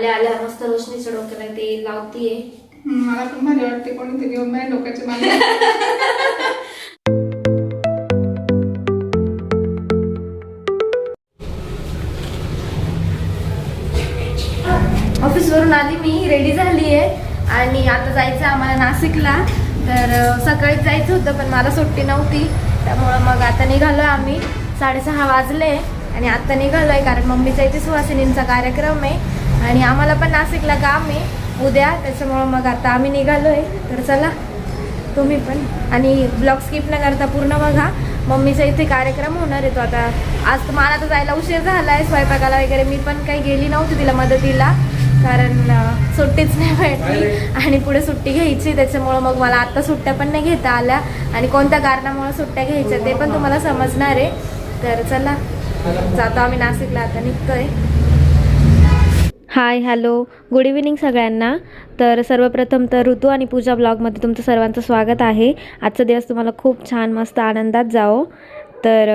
आल्या आल्या मस्त रोशनीच्या डोक्याला ते लावतीये. मला पण भारी वाटते कोणीतरी येऊन माझ्या डोक्याच्या मागे. ऑफिसवरून आली मी रेडी झाली आहे आणि आता जायचं आम्हाला नाशिकला. तर सकाळीच जायचं होतं पण मला सुट्टी नव्हती. त्यामुळं मग आता निघालो आम्ही. साडेसहा वाजले. आणि आता निघालो आहे कारण मम्मीच्या इथे सुहासिनींचा कार्यक्रम आहे. आणि आम्हाला पण नाशिकला काम आहे. उद्या त्याच्यामुळं मग आता आम्ही निघालो आहे तर चला तुम्ही पण. आणि ब्लॉग स्किप न करता पूर्ण बघा. मम्मीच्या इथे कार्यक्रम होणार आहे तो आता. आज तर मला तर जायला उशीर झाला आहे स्वयंपाकाला वगैरे मी पण काही गेली नव्हती तिला मदतीला. कारण सुट्टीच नाही भेटली. आणि पुढे सुट्टी घ्यायची. त्याच्यामुळं मग मला आत्ता सुट्ट्या पण नाही घेता आल्या. आणि कोणत्या कारणामुळे सुट्ट्या घ्यायच्या ते पण तुम्हाला समजणार आहे. तर चला जातो आम्ही नाशिकला. आता निघतोय. Hi hello. गुड इव्हिनिंग सगळ्यांना. तर सर्वप्रथम तर ऋतू आणि पूजा ब्लॉगमध्ये तुमचं सर्वांचं स्वागत आहे. आजचा दिवस तुम्हाला खूप छान मस्त आनंदात जाओ तर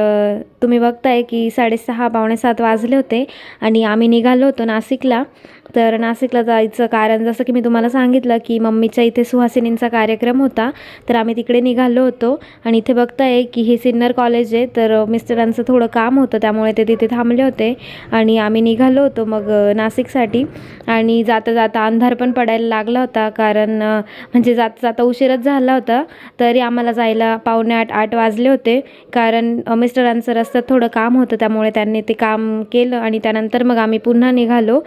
तुम्ही बघताय की साडेसहा पावणे सात वाजले होते आणि आम्ही निघालो होतो नाशिकला. तर नाशिकला जायचं कारण जसं की मी तुम्हाला सांगितलं की मम्मीच्या इथे सुहासिनींचा कार्यक्रम होता तर आम्ही तिकडे निघालो होतो. आणि इथे बघताय की हे सिन्नर कॉलेज आहे तर मिस्टरांचं थोडं काम होतं त्यामुळे ते तिथे थांबले होते. आणि आम्ही निघालो होतो मग नाशिकसाठी. आणि जाता जाता अंधार पण पडायला लागला होता कारण म्हणजे जाता जाता उशीरच झाला होता. तरी आम्हाला जायला पावणे आठ आठ वाजले होते कारण मिस्टरांचं रस्त्यात थोडं काम होतं त्यामुळे त्यांनी ते काम केलं. आणि त्यानंतर मग आम्ही पुन्हा निघालो.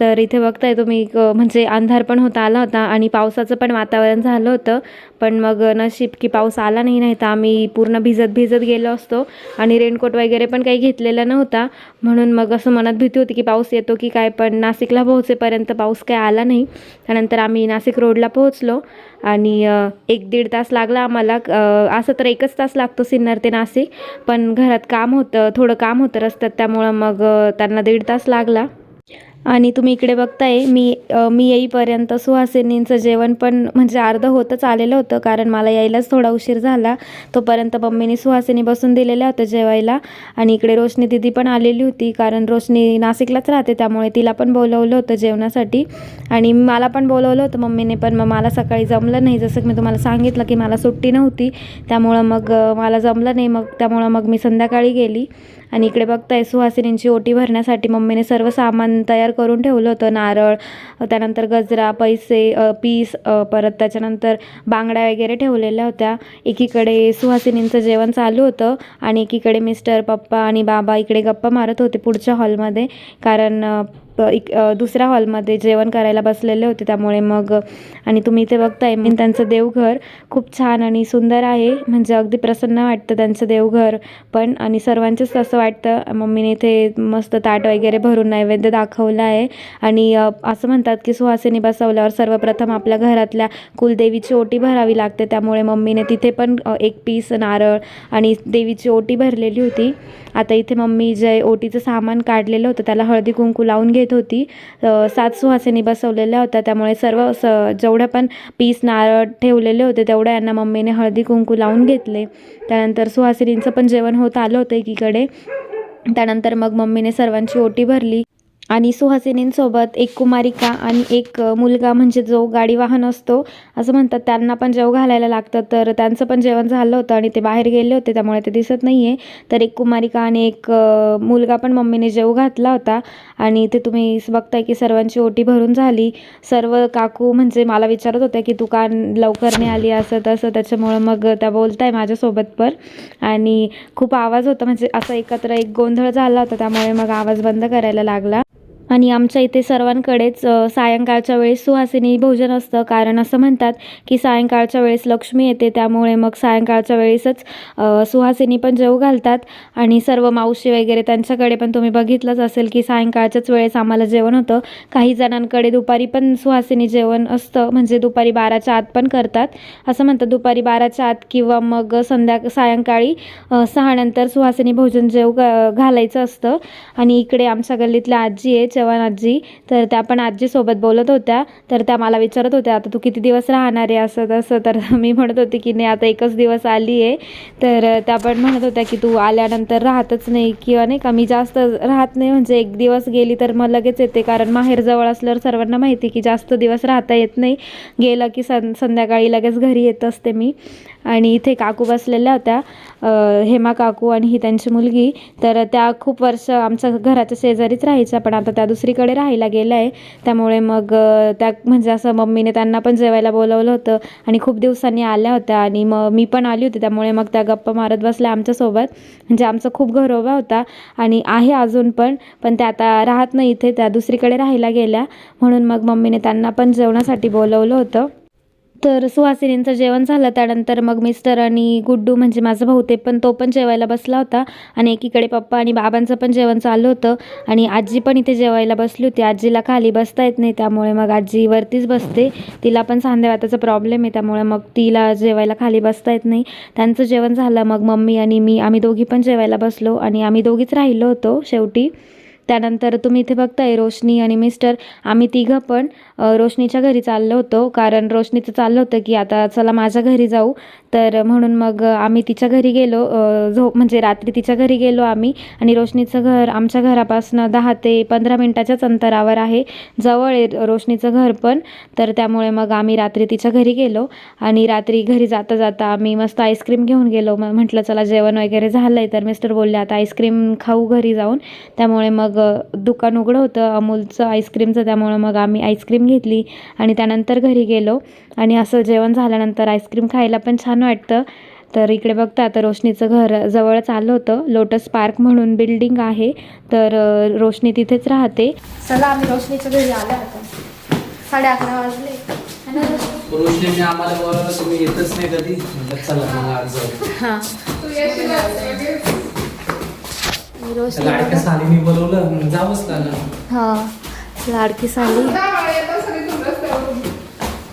तर इथे बघताय तुम्ही म्हणजे अंधार पण होता आला होता आणि पावसाचं पण वातावरण झालं होतं. पण मग नशीब की पाऊस आला नाही नाही तर आम्ही पूर्ण भिजत भिजत गेलो असतो आणि रेनकोट वगैरे पण काही घेतलेला नव्हता. म्हणून मग असं मनात भीती होती की पाऊस येतो की काय पण नाशिकला पोहोचेपर्यंत पाऊस काय आला नाही. त्यानंतर आम्ही नाशिक रोडला पोहोचलो आणि एक दीड तास लागला आम्हाला. असं तर एकच तास लागतो सिन्नर ते नाशिक पण घरात काम होतं थोडं काम होतं रस्त्यात त्यामुळं मग त्यांना दीड तास लागला. आणि तुम्ही इकडे बघताय मी मी येईपर्यंत सुहासिनींचं जेवण पण म्हणजे अर्धं होतंच आलेलं होतं कारण मला यायलाच थोडा उशीर झाला. तोपर्यंत मम्मीने सुहासिनी बसून दिलेल्या होत्या जेवायला आणि इकडे रोशनी दिदी पण आलेली होती कारण रोशनी नाशिकलाच राहते त्यामुळे तिला पण बोलवलं होतं जेवणासाठी. आणि मला पण बोलवलं होतं मम्मीने पण मग मला सकाळी जमलं नाही. जसं की मी तुम्हाला सांगितलं की मला सुट्टी नव्हती त्यामुळं मग मला जमलं नाही मग त्यामुळं मग मी संध्याकाळी गेली. आणि इकडे बघताय सुहासिनींची ओटी भरण्यासाठी मम्मीने सर्व सामान तयार करून ठेवलं होतं. नारळ त्यानंतर गजरा पैसे पीस परत त्याच्यानंतर बांगड्या वगैरे ठेवलेल्या होत्या. एकीकडे सुहासिनींचं जेवण चालू होतं आणि एकीकडे मिस्टर पप्पा आणि बाबा इकडे गप्पा मारत होते पुढच्या हॉलमध्ये. कारण एक इक दुसऱ्या हॉलमध्ये जेवण करायला बसलेले होते त्यामुळे मग आणि तुम्ही इथे बघताय मी त्यांचं देवघर खूप छान आणि सुंदर आहे. म्हणजे अगदी प्रसन्न वाटतं त्यांचं देवघर पण आणि सर्वांचंच असं वाटतं. मम्मीने इथे मस्त ताट वगैरे भरून नैवेद्य दाखवलं आहे. आणि असं म्हणतात की सुहासिनी बसवल्यावर सर्वप्रथम आपल्या घरातल्या कुलदेवीची ओटी भरावी लागते. त्यामुळे मम्मीने तिथे पण एक पीस नारळ आणि देवीची ओटी भरलेली होती. आता इथे मम्मी जे ओटीचं सामान काढलेलं होतं त्याला हळदी कुंकू लावून घेत होती. सात सुहासिनी बसवलेल्या होत्या. त्यामुळे सर्व स जेवढ्या पण पीस नारळ ठेवलेले होते तेवढ्या यांना मम्मीने हळदी कुंकू लावून घेतले. त्यानंतर सुहासिनींचं पण जेवण होत आलं होतं एकीकडे. त्यानंतर मग मम्मीने सर्वांची ओटी भरली. आणि सुहासिनींसोबत एक कुमारिका आणि एक मुलगा म्हणजे जो गाडी वाहन असतो असं म्हणतात. त्यांना पण जेव घालायला लागतं. तर त्यांचं पण जेवण झालं होतं आणि ते बाहेर गेले होते त्यामुळे ते दिसत नाही आहे तर एक कुमारिका आणि एक मुलगा पण मम्मीने जेव घातला होता आणि इथे तुम्ही बघताय की सर्वांची ओटी भरून झाली. सर्व काकू म्हणजे मला विचारत होत्या की तू का लवकर नाही आली असं तसं त्याच्यामुळं मग त्या बोलताय माझ्यासोबत पण. आणि खूप आवाज होता म्हणजे असं एकत्र एक गोंधळ झाला होता त्यामुळे मग आवाज बंद करायला लागला. आणि आमच्या इथे सर्वांकडेच सायंकाळच्या वेळेस सुहासिनी भोजन असतं. कारण असं म्हणतात की सायंकाळच्या वेळेस लक्ष्मी येते. त्यामुळे मग सायंकाळच्या वेळेसच सुहासिनी पण जेव घालतात. आणि सर्व मावशी वगैरे त्यांच्याकडे पण तुम्ही बघितलंच असेल की सायंकाळच्याच वेळेस आम्हाला जेवण होतं. काही जणांकडे दुपारी पण सुहासिनी जेवण असतं. म्हणजे दुपारी बाराच्या आत पण करतात. असं म्हणतात दुपारी बाराच्या आत किंवा मग संध्या सायंकाळी सहानंतर सुहासिनी भोजन जेव घालायचं असतं. आणि इकडे आमच्या गल्लीतल्या आजी आहे चव्हाण आजी. तर त्या पण आजीसोबत बोलत होत्या. तर त्या मला विचारत होत्या आता तू किती दिवस राहणार आहे? असं तसं. तर मी म्हणत होती की नाही आता एकच दिवस आली आहे. तर त्या पण म्हणत होत्या की तू आल्यानंतर राहतच नाही किंवा नाही का? मी जास्त राहत नाही. म्हणजे एक दिवस गेली तर मग लगेच येते. कारण माहेर जवळ असल्यावर सर्वांना माहिती की जास्त दिवस राहता येत नाही. गेलं की सं संध्याकाळी लगेच घरी येत असते मी. आणि इथे काकू बसलेल्या होत्या हेमा काकू आणि ही त्यांची मुलगी. तर त्या खूप वर्ष आमच्या घराच्या शेजारीच राहायच्या पण आता त्या दुसरीकडे राहायला गेल्या. आहे त्यामुळे मग त्या म्हणजे असं मम्मीने त्यांना पण जेवायला बोलवलं होतं आणि खूप दिवसांनी आल्या होत्या आणि मग मी पण आली होती. त्यामुळे मग त्या गप्पा मारत बसल्या आमच्यासोबत. म्हणजे आमचा खूप घरोबा होता आणि आहे अजून पण पण त्या आता राहत नाही इथे त्या दुसरीकडे राहायला गेल्या. म्हणून मग मम्मीने त्यांना पण जेवणासाठी बोलवलं होतं. तर सुहासिनींचं जेवण झालं. त्यानंतर मग मिस्टर आणि गुड्डू म्हणजे माझा भाऊ ते पण तो पण जेवायला बसला होता. आणि एकीकडे पप्पा आणि बाबांचं पण जेवण चालू होतं. आणि आजी पण इथे जेवायला बसली होती. आजीला खाली बसता येत नाही त्यामुळे मग आजी वरतीच बसते. तिला पण सांधेवाताचा प्रॉब्लेम आहे त्यामुळे मग तिला जेवायला खाली बसता येत नाही. त्यांचं जेवण झालं. मग मम्मी आणि मी आम्ही दोघी पण जेवायला बसलो. आणि आम्ही दोघीच राहिलो होतो शेवटी. त्यानंतर तुम्ही इथे बघताय रोशनी आणि मिस्टर. आम्ही तिघं पण रोशनीच्या घरी चाललो होतो. कारण रोशनीचं चाललं होतं की आता चला माझ्या घरी जाऊ. तर म्हणून मग आम्ही तिच्या घरी गेलो. झोप झो म्हणजे रात्री तिच्या घरी गेलो आम्ही. आणि रोशनीचं घर आमच्या घरापासून दहा ते पंधरा मिनटाच्याच अंतरावर आहे. जवळ आहे रोशनीचं घर पण. तर त्यामुळे मग आम्ही रात्री तिच्या घरी गेलो. आणि रात्री घरी जाता जाता आम्ही मस्त आईस्क्रीम घेऊन गेलो. मग म्हटलं चला जेवण वगैरे झालं आहे तर मिस्टर बोलले आता आईस्क्रीम खाऊ घरी जाऊन. त्यामुळे मग अ, दुकान उघडं होतं अमूलचं आईस्क्रीमचं त्यामुळं मग आम्ही आईस्क्रीम घेतली आणि त्यानंतर घरी गेलो. आणि असं जेवण झाल्यानंतर आईस्क्रीम खायला पण छान वाटतं. तर इकडे बघता आता रोशनीचं घर जवळच आलं होतं. लोटस पार्क म्हणून बिल्डिंग आहे. तर रोशनी तिथेच राहते. चला आम्ही रोशनीच्या घरी आलो आता. साडे अकरा वाजले. रोशनीने आम्हाला बोलावलं तुम्ही येतच नाही कधी. चला मग आज हां तू येशील आज लगेच. रोशनी लाडक्या सालीने बोलवलं जावंच लागलं हां लाडकी साली.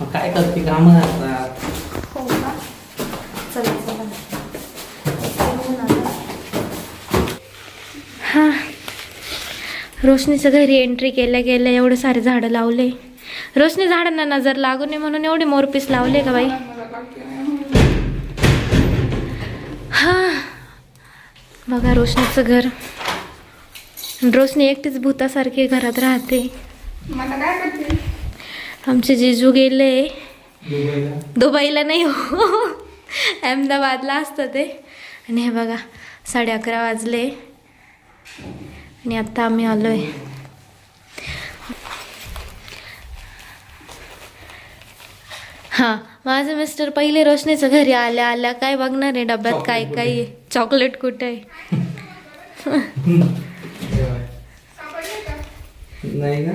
मग काय करते कामं असतात हो का? चला चला. हां. रोशनीच्या घरी एंट्री केल्या गेल्या एवढे सारे झाडं लावले. रोशनी झाडांना नजर लागू नये म्हणून एवढे मोरपीस लावले का बाई? बघा रोशनीचं घर. रोशनी एकटीच भूतासारखी घरात राहते. काय करते? आमचे जिजू गेले. दुबईला? दुबईला नाही हो. अहमदाबादला असतं ते. आणि हे बघा साडे अकरा वाजले. आणि आत्ता आम्ही आलो आहे हां माझे मिस्टर पहिले रोशनीच्या घरी आल्या आल्या. काय बघणार आहे डब्यात काय काय आहे? चॉकलेट कुठे आहे? नाही ना?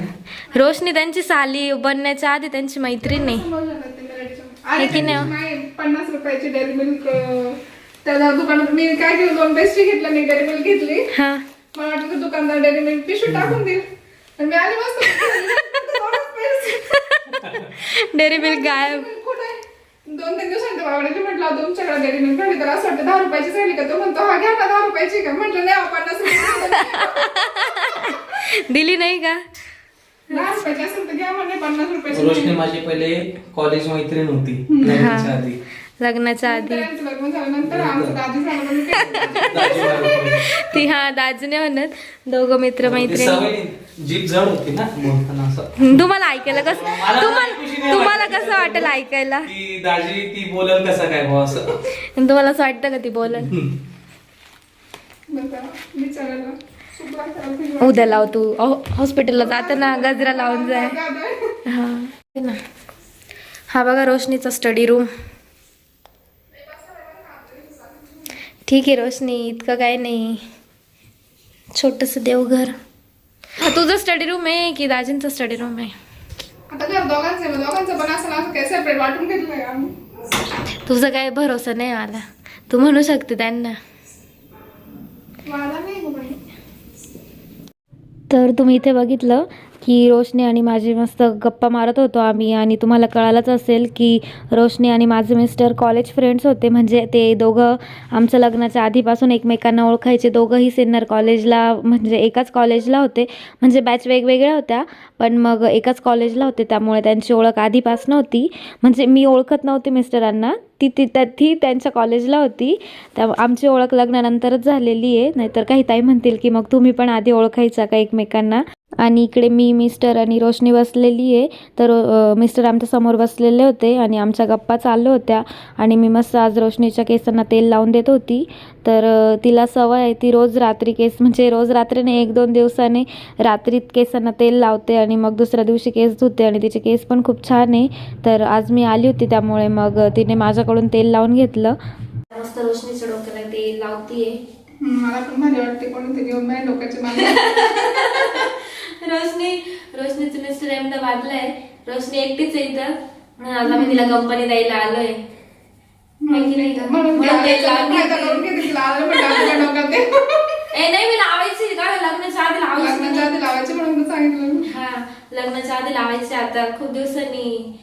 रोशनी त्यांची साली बनण्याच्या आधी त्यांची मैत्रीण अरे की नाही? नाही पन्नास रुपयाची डेअरी मिल्क त्या दुकानात मी काय केलं दोन पेस्ट्री घेतल्या मी डेअरी मिल्क घेतली. हां. मला वाटलं की दुकानदार डेअरी मिल्क पिशवी टाकून देईल. आणि मी आली मस्त. डेअरी मिल्क गायब. दोन तीन दिवसांनी बाबाने म्हटलं तुमच्याकडे डेअरी मिल्क भेटली तर असं वाटतं दहा रुपयाची झाली का? तो म्हणतो हा घ्या ना दहा रुपयाची. का? म्हटलं नाही पन्नास रुपये दिली नाही का? दहा रुपयाची असेल तर घ्या म्हणे पन्नास रुपयाची रोशनी नाही. माझी पहिले कॉलेज मैत्रीण होती आधी. लग्नाच्या आधी. ती हा दाजीने म्हणत दोघं मित्र मैत्रिणी. ना तुम्हाला ऐकायला कसं तुम्हाला तुम्हाला. कसं वाटेल ऐकायला? ती दाजी ती बोलल कसं काय भाऊ असं. आणि तुम्हाला असं वाटतं का ती फिरवा. उद्या लाव तू. हॉ- हॉस्पिटलला जाताना गजरा लावून जाय. हा हे. ना हा बघा रोशनीचा स्टडी रूम ठीक आहे रोशनी इतकं काय नाही. छोटंसं देवघर. हा तुझं स्टडी रूम आहे की दाजींचं स्टडी रूम आहे? आता घर दोघांचं आहे, मग दोघांचं पण असं ना असं काय सेपरेट वाटून घेतलंय का? आम्ही तुझा काय भरोसा नाही मला. तू म्हणू शकते त्यांना. मला नाही गं बाई. तर तुम्ही इथे बघितलं की रोशनी आणि माझी मस्त गप्पा मारत होतो आम्ही. आणि तुम्हाला कळालंच असेल की रोशनी आणि माझे मिस्टर कॉलेज फ्रेंड्स होते. म्हणजे ते दोघं आमच्या लग्नाच्या आधीपासून एकमेकांना ओळखायचे. दोघंही सिन्नर कॉलेजला म्हणजे एकाच कॉलेजला होते. म्हणजे बॅच वेगवेगळ्या होत्या. पण मग एकाच कॉलेजला होते. त्यामुळे त्यांची ओळख आधीपासून होती म्हणजे मी ओळखत नव्हते मिस्टरांना. ती ती त्या ती त्यांच्या कॉलेजला होती. त्या आमची ओळख लग्नानंतरच झालेली आहे. नाहीतर काही ताई म्हणतील की मग तुम्ही पण आधी ओळखायचा का एकमेकांना? आणि इकडे मी मिस्टर आणि रोशनी बसलेली आहे. तर मिस्टर आमच्यासमोर बसलेले होते आणि आमच्या गप्पा चालू होत्या. आणि मी मस्त आज रोशनीच्या केसांना तेल लावून देत होती. तर तिला सवय आहे ती रोज रात्री केस म्हणजे रोज रात्रीने एक दोन दिवसाने रात्रीत केसांना तेल लावते आणि मग दुसऱ्या दिवशी केस धुते आणि तिचे केस पण खूप छान आहे. तर आज मी आली होती त्यामुळे मग तिने माझ्याकडून तेल लावून घेतलं. मस्त रोशनीच्या डोक्याला तेल लावतीये. मला पण भारी वाटते कोणीतरी डोक्याचे मागे रोशनी रोशनीचं मिस्टर अहमदाबादला आहे रोशनी एकटीच आहे इथं. म्हणून आज आम्ही तिला कंपनी द्यायला आलोय. म्हणून नाही. ते. करून डोक्यात ते. ए मी लावायची का लग्नाच्या आधी लावायची लग्नाच्या आधी लावायचे म्हणून तर सांगितलं. मी. हा लग्नाच्या आधी लावायची आता. खूप दिवसांनी.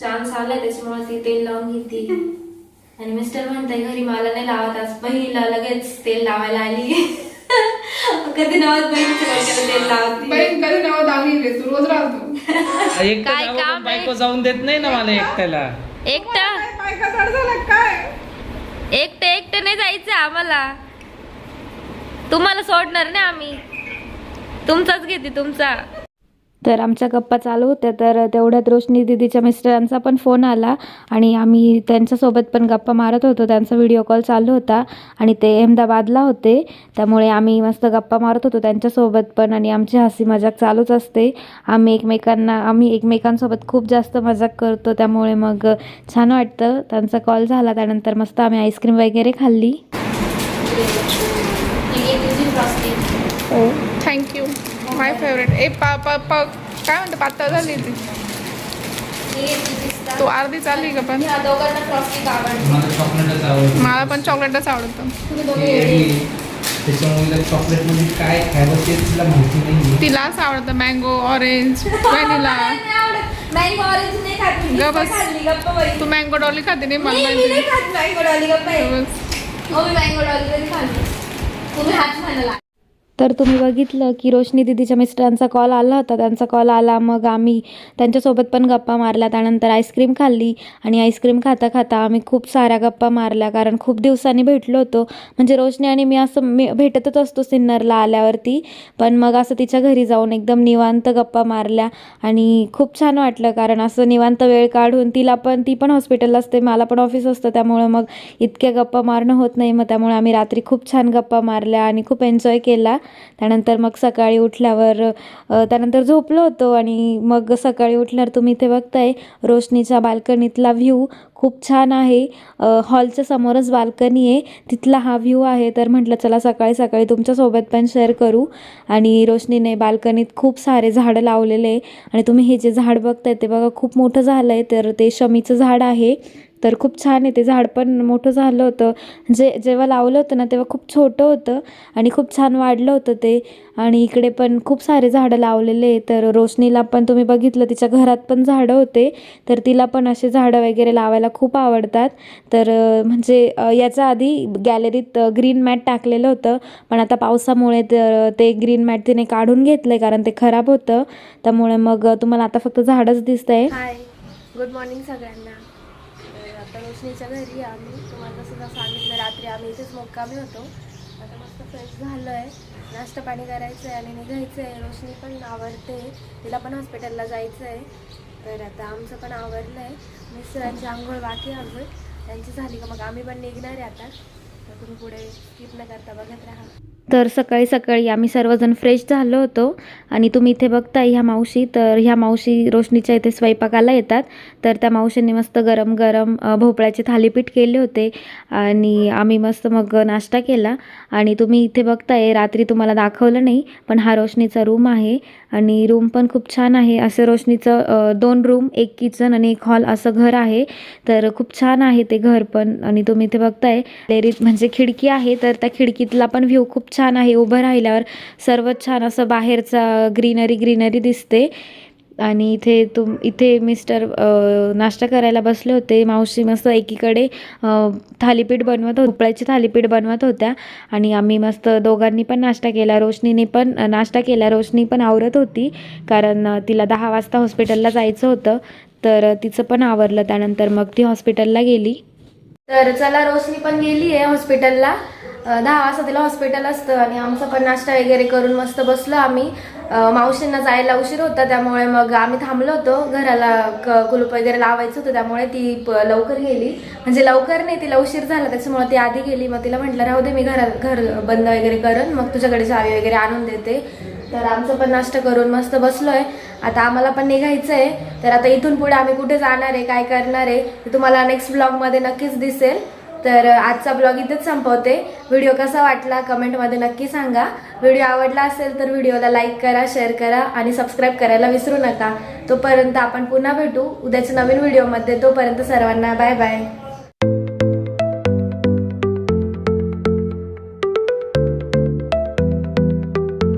चान्स आलाय त्याच्यामुळे ती तेल लावून घेते. आणि मिस्टर म्हणताय घरी मला नाही लावत आज. बहिणीला लगेच तेल लावायला आली. कधी नवत कधी तू रोज राहतो काय काम? बायको जाऊन देत नाही ना मला एकट्याला एकटं काय बायका चढ झाला काय एकटं एकटं नाही जायचं आम्हाला तुम्हाला सोडणार नाही आम्ही तुमचाच घेते तुमचा तर आमच्या गप्पा चालू होत्या. तर तेवढ्यात रोशनी दिदीच्या मिस्टरांचा पण फोन आला आणि आम्ही त्यांच्यासोबत पण गप्पा मारत होतो. त्यांचा व्हिडिओ कॉल चालू होता आणि ते अहमदाबादला होते. त्यामुळे आम्ही मस्त गप्पा मारत होतो त्यांच्यासोबत पण आणि आमची हसी मजाक चालूच असते. आम्ही एकमेकांना आम्ही एकमेकांसोबत खूप जास्त मजाक करतो. त्यामुळे मग छान वाटतं. त्यांचा कॉल झाला. त्यानंतर मस्त आम्ही आईस्क्रीम वगैरे खाल्ली. हो. माय फेवरेट ए पा पा पा काय म्हणतो पातळ झाली ती. तू अर्धी चालली का पण? मला चॉकलेटच आवडतं. मला पण चॉकलेटच आवडतं. त्याच्यामुळे चॉकलेटमध्ये काय खायला ते तिला माहिती नाही तिला असं आवडतं mango orange vanilla mango orange नाही खात मी. ग बस. खाल्ली, गप्प बाई. तू मँगो डॉली खाते नाही मला माहिती खात मँगो डॉली, गप्प मँगो डॉली. तुम्ही म्हणाला. तर तुम्ही बघितलं की रोशनी दिदीच्या मिस्टरांचा कॉल आला होता. त्यांचा कॉल आला मग आम्ही त्यांच्यासोबत पण गप्पा मारल्या. त्यानंतर आईस्क्रीम खाल्ली आणि आईस्क्रीम खाता खाता आम्ही खूप साऱ्या गप्पा मारल्या कारण खूप दिवसांनी भेटलो होतो. म्हणजे रोशनी आणि मी असं मी भेटतच असतो सिन्नरला आल्यावरती. पण मग असं तिच्या घरी जाऊन एकदम निवांत गप्पा मारल्या आणि खूप छान वाटलं कारण असं निवांत वेळ काढून तिला पण ती पण हॉस्पिटल असते मला पण ऑफिस असतं. त्यामुळं मग इतक्या गप्पा मारणं होत नाही. मग त्यामुळे आम्ही रात्री खूप छान गप्पा मारल्या आणि खूप एन्जॉय केला. त्यानंतर मग सकाळी उठल्यावर त्यानंतर झोपलो होतो आणि मग सकाळी उठल्यावर तुम्ही इथे बघताय रोशनीच्या बाल्कनीतला व्ह्यू खूप छान आहे. हॉलच्या समोरच बाल्कनी आहे. तिथला हा व्ह्यू आहे. तर म्हटलं चला सकाळी सकाळी तुमच्यासोबत पण शेअर करू. आणि रोशनीने बाल्कनीत खूप सारे झाडं लावलेले आहे. आणि तुम्ही हे जे झाड बघताय ते बघा खूप मोठं झालं आहे तर ते शमीचं झाड आहे. तर खूप छान आहे ते झाड पण मोठं झालं होतं. जे जेव्हा लावलं होतं ना तेव्हा खूप छोटं होतं आणि खूप छान वाढलं होतं ते. आणि इकडे पण खूप सारे झाडं लावलेले तर रोशनीला पण तुम्ही बघितलं तिच्या घरात पण झाडं होते. तर तिला पण असे झाडं वगैरे लावायला खूप आवडतात. तर म्हणजे याच्या आधी गॅलरीत ग्रीन मॅट टाकलेलं होतं. पण आता पावसामुळे तर ते ग्रीन मॅट तिने काढून घेतलं आहे कारण ते खराब होतं. त्यामुळे मग तुम्हाला आता फक्त झाडच दिसत आहे गुड मॉर्निंग सगळ्यांना. रोशनीच्या घरी आम्ही. तुम्हाला सुद्धा सांगितलं रात्री आम्ही इथेच मुक्कामी होतो. आता मस्त फ्रेश झालो आहे नाश्ता पाणी करायचं आहे आणि निघायचं आहे रोशनी पण आवडते तिला पण हॉस्पिटलला जायचं आहे तर आता आमचं पण आवडलं आहे मिस्टरांची आंघोळ बाकी आहे अजून. त्यांची झाली का मग आम्ही पण निघणार आहे आता. तर पुढे स्किप न करता बघत राहा. तर सकाळी सकाळी आम्ही सर्वजण फ्रेश झालो होतो. आणि तुम्ही इथे बघताय ह्या मावशी तर ह्या मावशी रोशनीच्या इथे स्वयंपाकाला येतात. तर त्या मावशींनी मस्त गरम गरम भोपळ्याचे थालीपीठ केले होते. आणि आम्ही मस्त मग नाश्ता केला. आणि तुम्ही इथे बघताय रात्री तुम्हाला दाखवलं नाही पण हा रोशनीचा रूम आहे. आणि रूम पण खूप छान आहे. असं रोशनीचं दोन रूम एक किचन आणि एक हॉल असं घर आहे. तर खूप छान आहे ते घर पण. आणि तुम्ही इथे बघताय डेरीत म्हणजे म्हणजे खिडकी आहे तर त्या खिडकीतला पण व्ह्यू खूप छान आहे. उभं राहिल्यावर सर्वच छान असं बाहेरचा ग्रीनरी ग्रीनरी दिसते. आणि इथे तुम इथे मिस्टर नाश्ता करायला बसले होते. मावशी मस्त एकीकडे थालीपीठ बनवत होते उपळ्याची थालीपीठ बनवत होत्या. आणि आम्ही मस्त दोघांनी पण नाश्ता केला. रोशनीने पण नाश्ता केला. रोशनी पण आवरत होती कारण तिला दहा वाजता हॉस्पिटलला जायचं होतं. तर तिचं पण आवरलं. त्यानंतर मग ती हॉस्पिटलला गेली. तर चला रोशनी पण गेली आहे हॉस्पिटलला दहा वाजता तिला हॉस्पिटल असतं आणि आमचा पण नाश्ता वगैरे करून मस्त बसलो आम्ही. मावशींना जायला उशीर होता त्यामुळे मग आम्ही थांबलो होतो. घराला क कुलूप वगैरे लावायचं होतं त्यामुळे ती लवकर गेली. म्हणजे लवकर नाही तिला उशीर झाला त्याच्यामुळे ती आधी गेली. मग तिला म्हटलं राहू दे मी घरा घर बंद वगैरे करून मग तुझ्याकडे चावी वगैरे आणून देते. तर आमचं पण नाश्ता करून मस्त बसलो आहे आता आम्हाला पण निघायचं आहे तर आता इथून पुढे आम्ही कुठे जाणार आहे काय करणार आहे तुम्हाला नेक्स्ट ब्लॉगमध्ये नक्कीच दिसेल. तर आजचा ब्लॉग इथेच संपवते. व्हिडिओ कसा वाटला कमेंटमध्ये नक्की सांगा. व्हिडिओ आवडला असेल तर व्हिडिओला लाईक करा शेअर करा आणि सबस्क्राईब करायला विसरू नका. तोपर्यंत आपण पुन्हा भेटू. उद्याच्या नवीन व्हिडिओमध्ये तोपर्यंत सर्वांना बाय बाय.